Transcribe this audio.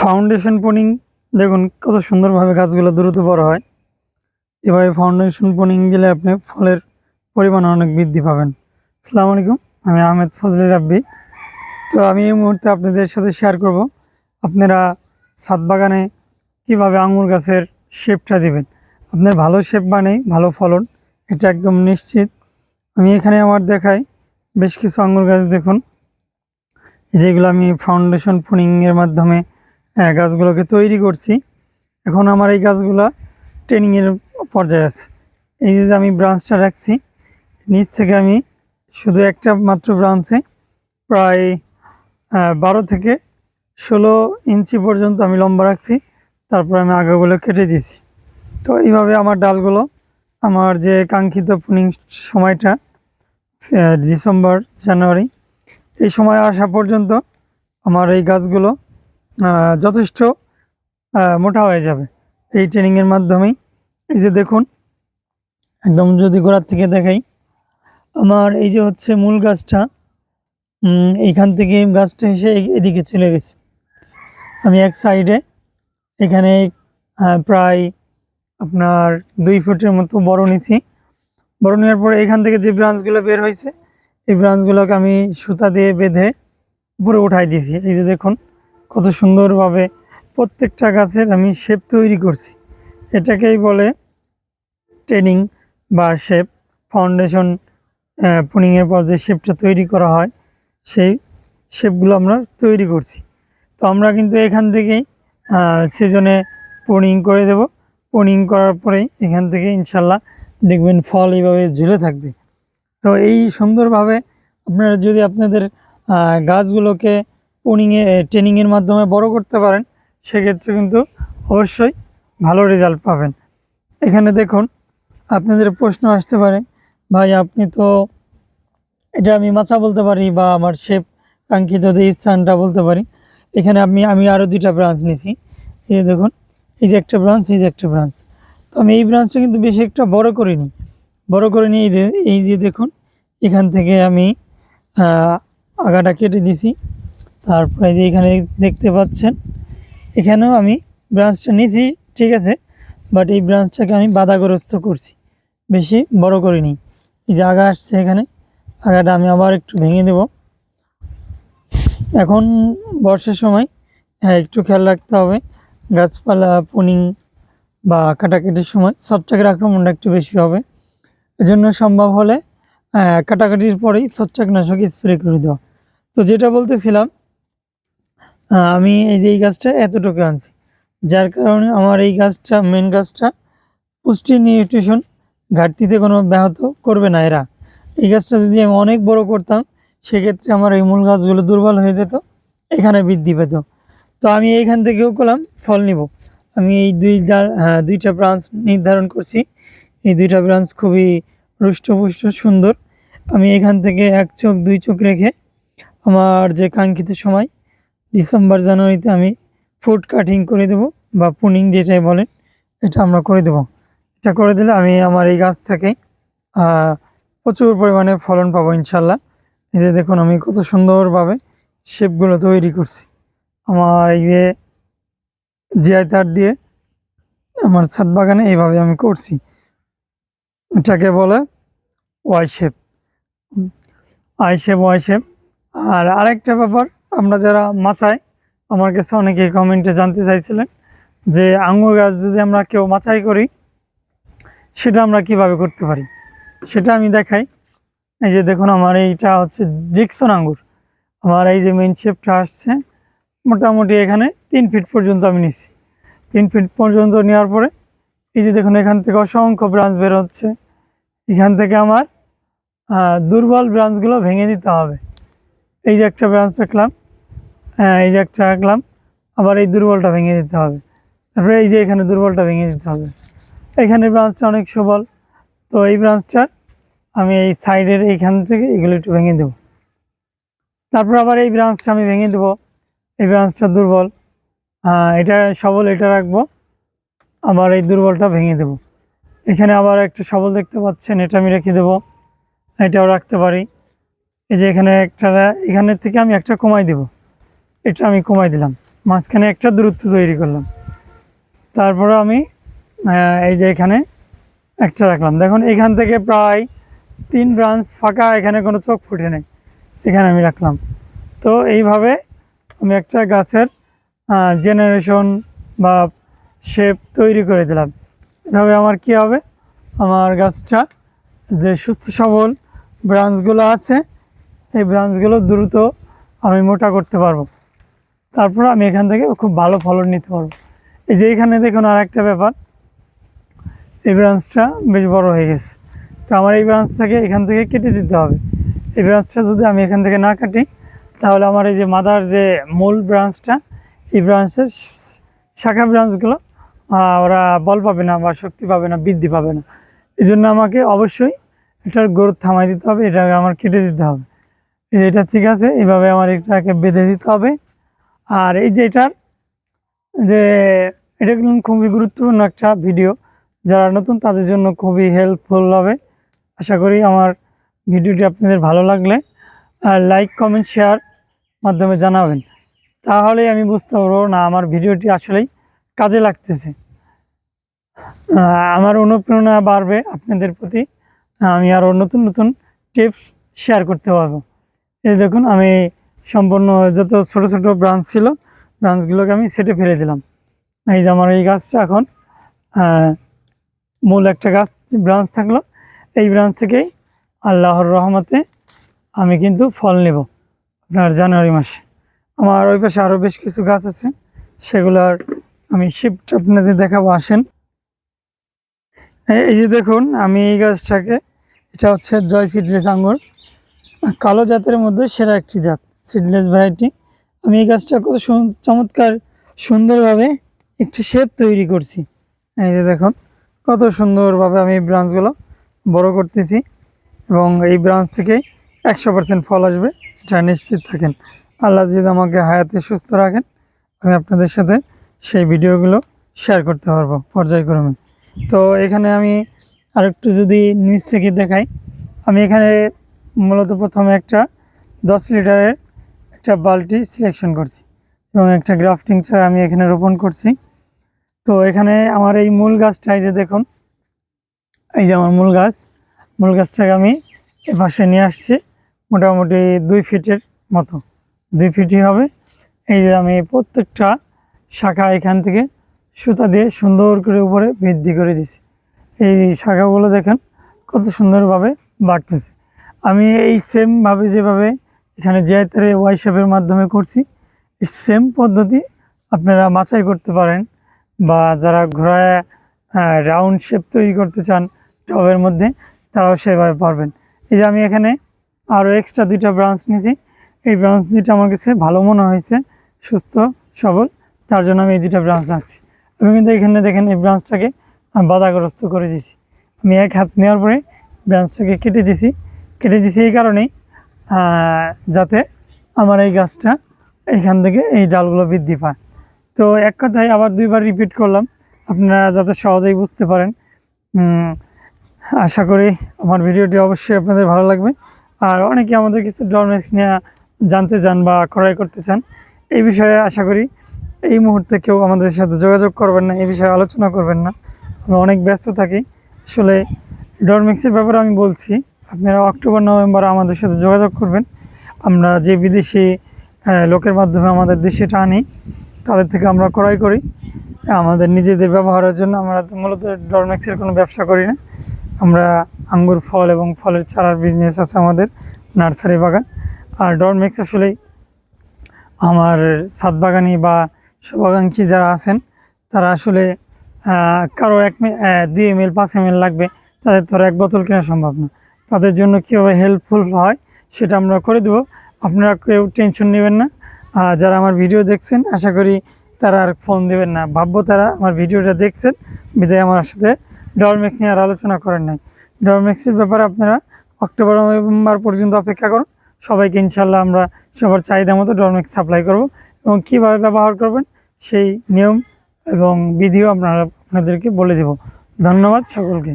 Foundation পোনিং দেখুন, কত সুন্দরভাবে গাছগুলো দ্রুত বড় হয়। এভাবে ফাউন্ডেশন পোনিং দিলে আপনি ফলের পরিমাণ অনেক বৃদ্ধি পাবেন। আসসালামু আলাইকুম, আমি আহমেদ ফজলি রাব্বি। তো আমি এই মুহূর্তে আপনাদের সাথে শেয়ার করব, আপনারা ছাদ বাগানে কীভাবে আঙুর গাছের শেপটা দিবেন। আপনার ভালো শেপ মানে ভালো ফলন, এটা একদম নিশ্চিত। আমি এখানে আমার দেখাই বেশ কিছু আঙুর গাছ দেখুন। যেগুলো আমি ফাউন্ডেশন পুনিংয়ের মাধ্যমে হ্যাঁ, গাছগুলোকে তৈরি করছি। এখন আমার এই গাছগুলো ট্রেনিংয়ের পর্যায়ে আছে। এই যে আমি ব্রাঞ্চটা রাখছি নিচ থেকে আমি শুধু একটা মাত্র ব্রাঞ্চে প্রায় বারো থেকে ষোলো ইঞ্চি পর্যন্ত আমি লম্বা রাখছি। তারপর আমি আগাগুলো কেটে দিয়েছি তো এইভাবে আমার ডালগুলো আমার যে কাঙ্ক্ষিত পুনিং সময়টা ডিসেম্বর জানুয়ারি এই সময় আসা পর্যন্ত আমার এই গাছগুলো যথেষ্ট মোটা হয়ে যাবে এই ট্রেনিংয়ের মাধ্যমেই। এই যে দেখুন, একদম যদি গোড়ার থেকে দেখাই, আমার এই যে হচ্ছে মূল গাছটা এইখান থেকে গাছটা এসে এদিকে চলে গেছে। আমি এক সাইডে এখানে প্রায় আপনার দুই ফুটের মতো বড় নিছি। বড় নেওয়ার পরে এখান থেকে যে ব্রাঞ্চগুলো বের হয়েছে, এই ব্রাঞ্চগুলোকে আমি সুতা দিয়ে বেঁধে উপরে উঠাই দিয়েছি। এই যে দেখুন কত সুন্দরভাবে প্রত্যেকটা গাছের আমি শেপ তৈরি করছি। এটাকেই বলে ট্রেনিং বা শেপ ফাউন্ডেশন পুনিংয়ের পর যে শেপটা তৈরি করা হয়, সেই শেপগুলো আমরা তৈরি করছি। তো আমরা কিন্তু এখান থেকেই সিজনে পুনিং করে দেব। পুনিং করার পরেই এখান থেকে ইনশাল্লাহ দেখবেন ফল এইভাবে ঝুলে থাকবে। তো এই সুন্দরভাবে আপনারা যদি আপনাদের গাছগুলোকে পুনিংয়ে ট্রেনিংয়ের মাধ্যমে বড় করতে পারেন, সেক্ষেত্রে কিন্তু অবশ্যই ভালো রেজাল্ট পাবেন। এখানে দেখুন, আপনাদের প্রশ্ন আসতে পারে, ভাই, আপনি তো এটা আমি মাছা বলতে পারি বা আমার শেপ কাঙ্ক্ষিত যে স্থানটা বলতে পারি। এখানে আমি আমি আরও দুইটা ব্রাঞ্চ নিছি। এই যে দেখুন, এই যে একটা ব্রাঞ্চ এই যে একটা ব্রাঞ্চ তো আমি এই ব্রাঞ্চটা কিন্তু বেশি একটা বড় করিনি। বড় করে নিয়ে এই যে দেখুন, এখান থেকে আমি আগাটা কেটে দিছি। তারপরে যে এখানে দেখতে পাচ্ছেন এখানেও আমি ব্রাঞ্চটা নিয়েছি ঠিক আছে? বাট এই ব্রাঞ্চটাকে আমি বাধাগ্রস্ত করছি বেশি বড় করিনি। এই যে আগা আসছে এখানে আগাটা আমি আবার একটু ভেঙে দেব। এখন বর্ষার সময় হ্যাঁ একটু খেয়াল রাখতে হবে। গাছপালা পুনিং বা কাটাকাটির সময় ছত্রাকের আক্রমণটা একটু বেশি হবে। এজন্য সম্ভব হলে আহ, কাটাকাটির পরেই ছত্রাকনাশক স্প্রে করে দেওয়া। তো যেটা বলতেছিলাম আমি এই যে এই গাছটা এতটুকু আনছি। যার কারণে আমার এই গাছটা মেন গাছটা পুষ্টি নিউট্রিশন ঘাটতিতে কোনো ব্যাহত করবে না এরা। এই গাছটা যদি আমি অনেক বড় করতাম সেক্ষেত্রে আমার এই মূল গাছগুলো দুর্বল হয়ে যেত এখানে বৃদ্ধি পেত। তো আমি এইখান থেকেও করলাম ফল নিব। আমি এই দুই হ্যাঁ, দুইটা ব্রাঞ্চ নির্ধারণ করছি। এই দুইটা ব্রাঞ্চ খুবই রুষ্টপুষ্ট সুন্দর। আমি এখান থেকে এক চোখ দুই চোখ রেখে আমার যে কাঙ্ক্ষিত সময় ডিসেম্বর, জানুয়ারিতে আমি ফুড কাটিং করে দেব বা পুনিং যেটাই বলেন, এটা আমরা করে দেব। এটা করে দিলে আমি আমার এই গাছ থেকে প্রচুর পরিমাণে ফলন পাবো ইনশাল্লাহ। এই যে দেখুন আমি কত সুন্দরভাবে শেপগুলো তৈরি করছি। আমার এই যে জিআই তার দিয়ে আমার ছাদ বাগানে এইভাবে আমি করছি। এটাকে বলে Y shape I shape Y shape আর আরেকটা ব্যাপার আমরা যারা মাচাই আমার কাছে অনেকে কমেন্টে জানতে চাইছিলেন যে আঙুর গাছ যদি আমরা কেউ মাচাই করি, সেটা আমরা কীভাবে করতে পারি? সেটা আমি দেখাই। এই যে দেখুন, আমার এইটা হচ্ছে ডিকসন আঙ্গুর আমার এই যে মেন শেপটা আসছে, মোটামুটি এখানে তিন ফিট পর্যন্ত আমি নিছি। তিন ফিট পর্যন্ত নেওয়ার পরে, এই যে দেখুন, এখান থেকে অসংখ্য ব্রাঞ্চ বের হচ্ছে। এখান থেকে আমার দুর্বল ব্রাঞ্চগুলো ভেঙে দিতে হবে। এই যে একটা ব্রাঞ্চ রাখলাম হ্যাঁ এই যে একটা রাখলাম আবার এই দুর্বলটা ভেঙে দিতে হবে। তারপরে এই যে এখানে দুর্বলটা ভেঙে দিতে হবে। এখানে ব্রাঞ্চটা অনেক সবল। তো এই ব্রাঞ্চটা আমি এই সাইডের এইখান থেকে এগুলো একটু ভেঙে দেবো। তারপর আবার এই ব্রাঞ্চটা আমি ভেঙে দেবো। এই ব্রাঞ্চটা দুর্বল। আহ, এটা সবল এটা রাখব। আবার এই দুর্বলটা ভেঙে দেবো। এখানে আবার একটা সবল দেখতে পাচ্ছেন এটা আমি রেখে দেবো। এটাও রাখতে পারি। এই যে এখানে একটা এখানের থেকে আমি একটা কমাই দেব। এটা আমি কমাই দিলাম। মাঝখানে একটা দূরত্ব তৈরি করলাম। তারপরে আমি এই যে এখানে একটা রাখলাম। দেখুন, এখান থেকে প্রায় তিন ব্রাঞ্চ ফাঁকা, এখানে কোনো চোখ ফুটে নেই। এখানে আমি রাখলাম। তো এইভাবে আমি একটা গাছের জেনারেশন বা শেপ তৈরি করে দিলাম। এভাবে আমার কি হবে? আমার গাছটা যে সুস্থ সবল ব্রাঞ্চগুলো আছে, এই ব্রাঞ্চগুলো দ্রুত আমি মোটা করতে পারব। তারপর আমি এখান থেকে খুব ভালো ফলন নিতে পারব। এই যে এখানে দেখুন আর একটা ব্যাপার। এই ব্রাঞ্চটা বেশ বড় হয়ে গেছে। তো আমার এই ব্রাঞ্চটাকে এখান থেকে কেটে দিতে হবে। এই ব্রাঞ্চটা যদি আমি এখান থেকে না কাটি, তাহলে আমার এই যে মাদার যে মূল ব্রাঞ্চটা এই ব্রাঞ্চের শাখা ব্রাঞ্চগুলো ওরা বল পাবে না বা শক্তি পাবে না, বৃদ্ধি পাবে না। এই জন্য আমাকে অবশ্যই এটার গ্রোথ থামাই দিতে হবে, এটাকে আমার কেটে দিতে হবে। এটা ঠিক আছে এইভাবে আমার এটাকে বেঁধে দিতে হবে। আর এই যে এটার যে এটা কিন্তু খুবই গুরুত্বপূর্ণ একটা ভিডিও। যারা নতুন, তাদের জন্য খুবই হেল্পফুল হবে। আশা করি আমার ভিডিওটি আপনাদের ভালো লাগলে। লাইক কমেন্ট শেয়ার মাধ্যমে জানাবেন। তাহলে আমি বুঝতে পারব, না, আমার ভিডিওটি আসলেই কাজে লাগতেছে। আমার অনুপ্রেরণা বাড়বে আপনাদের প্রতি। আমি আরও নতুন নতুন টিপস শেয়ার করতে পারব। এই দেখুন, আমি সম্পূর্ণ যত ছোট ছোট ব্রাঞ্চ ছিল ব্রাঞ্চগুলোকে আমি সেটে ফেলে দিলাম। এই যে আমার এই গাছটা এখন মূল একটা গাছ ব্রাঞ্চ থাকল। এই ব্রাঞ্চ থেকেই আল্লাহর রহমতে আমি কিন্তু ফল নেব আপনার জানুয়ারি মাসে। আমার ওই পাশে আরও বেশ কিছু গাছ আছে, সেগুলোর আমি শিফট আপনাদের দেখাবো, আসেন। এই- যে দেখুন, আমি এই গাছটাকে, এটা হচ্ছে জয় সিডলেস আঙ্গুর, কালো জাতের মধ্যে সেরা একটি জাত। সিডলেস ভ্যারাইটি আমি এই গাছটা কত চমৎকার সুন্দরভাবে একটি শেপ তৈরি করছি। এই যে দেখুন, কত সুন্দরভাবে আমি এই ব্রাঞ্চগুলো বড় করতেছি এবং এই ব্রাঞ্চ থেকে একশো পার্সেন্ট ফল আসবে, এটা নিশ্চিত থাকেন। আল্লাহ যদি আমাকে হায়াতে সুস্থ রাখেন, আমি আপনাদের সাথে সেই ভিডিওগুলো শেয়ার করতে পারব পর্যায়ক্রমে। তো এখানে আমি আরেকটু যদি নিচ থেকে দেখাই, আমি এখানে মূলত প্রথমে একটা দশ লিটারের একটা বালতি সিলেকশন করছি এবং একটা গ্রাফটিং চারা আমি এখানে রোপণ করছি। তো এখানে আমার এই মূল গাছটা, এই যে দেখুন, এই যে আমার মূল গাছ, মূল গাছটাকে আমি এ পাশে নিয়ে আসছি মোটামুটি দুই ফিটের মতো। দুই ফিটই হবে। এই যে আমি প্রত্যেকটা শাখা এখান থেকে সুতা দিয়ে সুন্দর করে উপরে বৃদ্ধি করে দিছি। এই শাখাগুলো দেখেন কত সুন্দরভাবে বাড়তেছে। আমি এই সেমভাবে যেভাবে এখানে জেতারে ওয়াই মাধ্যমে করছি সেম পদ্ধতি আপনারা মাচাই করতে পারেন বা যারা ঘোড়ায় রাউন্ড শেপ তৈরি করতে চান টবের মধ্যে, তারাও সেভাবে পারবেন। এই যে আমি এখানে আরও এক্সট্রা দুইটা ব্রাঞ্চ নিয়েছি। এই ব্রাঞ্চ দুইটা আমার কাছে ভালো মনে হয়েছে, সুস্থ, সবল, তার জন্য আমি এই দুইটা ব্রাঞ্চ রাখছি। আমি কিন্তু এখানে দেখেন এই ব্রাঞ্চটাকে আমি বাধাগ্রস্ত করে দিয়েছি। আমি এক হাত নেওয়ার পরে ব্রাঞ্চটাকে কেটে দিছি কেটে দিছি এই কারণেই যাতে আমার এই গাছটা এখান থেকে এই ডালগুলো বৃদ্ধি পায়। তো এক কথায় আবার দুইবার রিপিট করলাম। আপনারা যাতে সহজেই বুঝতে পারেন আশা করি আমার ভিডিওটি অবশ্যই আপনাদের ভালো লাগবে। আর অনেকে আমাদের কিছু ডরমেক্স নিয়ে জানতে চান বা ক্রয় করতে চান, এই বিষয়ে আশা করি এই মুহূর্তে কেউ আমাদের সাথে যোগাযোগ করবেন না, এই বিষয়ে আলোচনা করবেন না। আমরা অনেক ব্যস্ত থাকি। আসলে ডরমেক্সের ব্যাপারে আমি বলছি আপনারা অক্টোবর, নভেম্বর আমাদের সাথে যোগাযোগ করবেন। আমরা যে বিদেশি লোকের মাধ্যমে আমাদের দেশে এটা আনি তাদের থেকে আমরা ক্রয় করি। আমাদের নিজেদের ব্যবহারের জন্য আমরা মূলত ডরমেক্সের কোনো ব্যবসা করি না। আমরা আঙ্গুর ফল এবং ফলের চারার বিজনেস আছে আমাদের নার্সারি বাগান। আর ডরমেক্স আসলেই আমার সাত বাগানি বা শুভাকাঙ্ক্ষী যারা আছেন, তারা আসলে কারও এক দুই এম এল পাঁচ এম এল লাগবে, তাদের তো এক বোতল কেনা সম্ভব না। তাদের জন্য কীভাবে হেল্পফুল হয় সেটা আমরা করে দেবো। আপনারা কেউ টেনশন নেবেন না। আর যারা আমার ভিডিও দেখছেন, আশা করি তারা আর ফোন দেবেন না। ভাববো তারা আমার ভিডিওটা দেখছেন, বিদায় আমার সাথে। ডরমেক্স নিয়ে আর আলোচনা করেন নাই। ডরমেক্সের ব্যাপারে আপনারা অক্টোবর নভেম্বর পর্যন্ত অপেক্ষা করুন। সবাইকে ইনশাল্লাহ আমরা সবার চাহিদা মতো ডরমেক্স সাপ্লাই করব। এবং কীভাবে ব্যবহার করবেন সেই নিয়ম এবং বিধিও আপনারা আপনাদেরকে বলে দেব। ধন্যবাদ সকলকে।